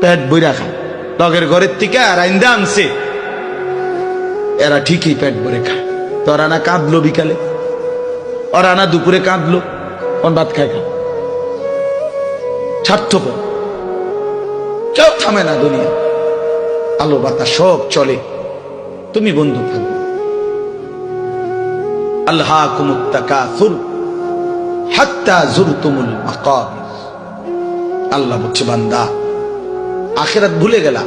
পেট বইরা খায়। লগের ঘরের থেকে আর আইন্দা আনছে। এরা ঠিকই পেট ভরে খায়। তোরা না কাঁদলো বিকালে? ওরা না দুপুরে কাঁদলো? কোন ভাত খায় খা স্বার্থপর। কেউ থামে না দুনিয়া। আলো বাতা সব চলে। তুমি বন্ধু থাকবে আল্লাহ কুমুত্তাকাসুর হাত্তা জুরতুমুল মাকাবির আল্লাহ বলছে বান্দা। আখেরাত ভুলে গেলা।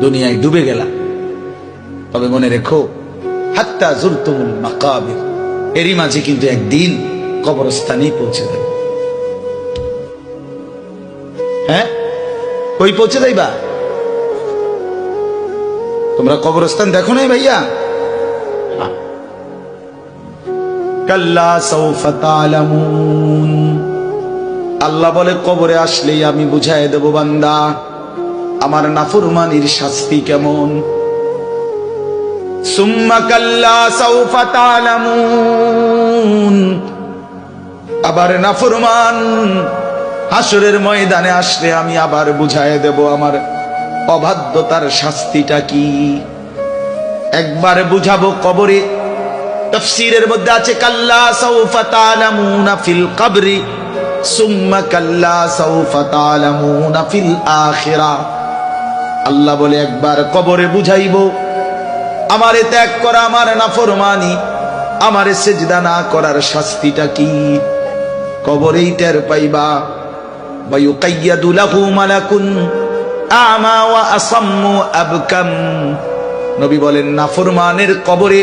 দুনিয়ায় ডুবে গেলা। তবে মনে রেখো, হাত্তা জুরতুমুল মাকাবির। এরই মাঝে কিন্তু একদিন কবরস্থানেই পৌঁছে দেবে হ্যাঁ? ওই পৌঁছে যাইবা? তোমরা কবরস্থান দেখো নাই ভাইয়া? কাল্লা সৌফা তালামুন। আল্লাহ বলে, কবরে আসলেই আমি বুঝাই দেব বান্দা, আমার নাফরমানির শাস্তি কেমন? সৌফা আবার নাফরমান হাসরের ময়দানে আসলে আমি আবার বুঝাই দেব, আমার অবাধ্যতার শাস্তিটা কি? একবার বুঝাবো কবরে, তফসিরের মধ্যে আছে, কাল্লা তালামুনা ফিল কবরি। সুম্মা কাল্লা সাউফা তালামুনা ফিল আখিরা আল্লাহ বলে একবার কবরে বুঝাইব আমারে ত্যাগ করা আমার নাফরমানি আমারে সেজদা না করার শাস্তিটা কি কবরেই টের পাইবা ويقيد له ملك أعمى وأصم أبكم নবী বলেন নাফরমানের কবরে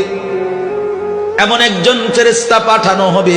এমন একজন ফেরেস্তা পাঠানো হবে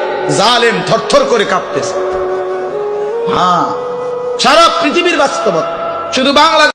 জালেম থরথর করে কাঁপতেছে। হ্যাঁ সারা পৃথিবীর বাস্তবতা। শুধু বাংলা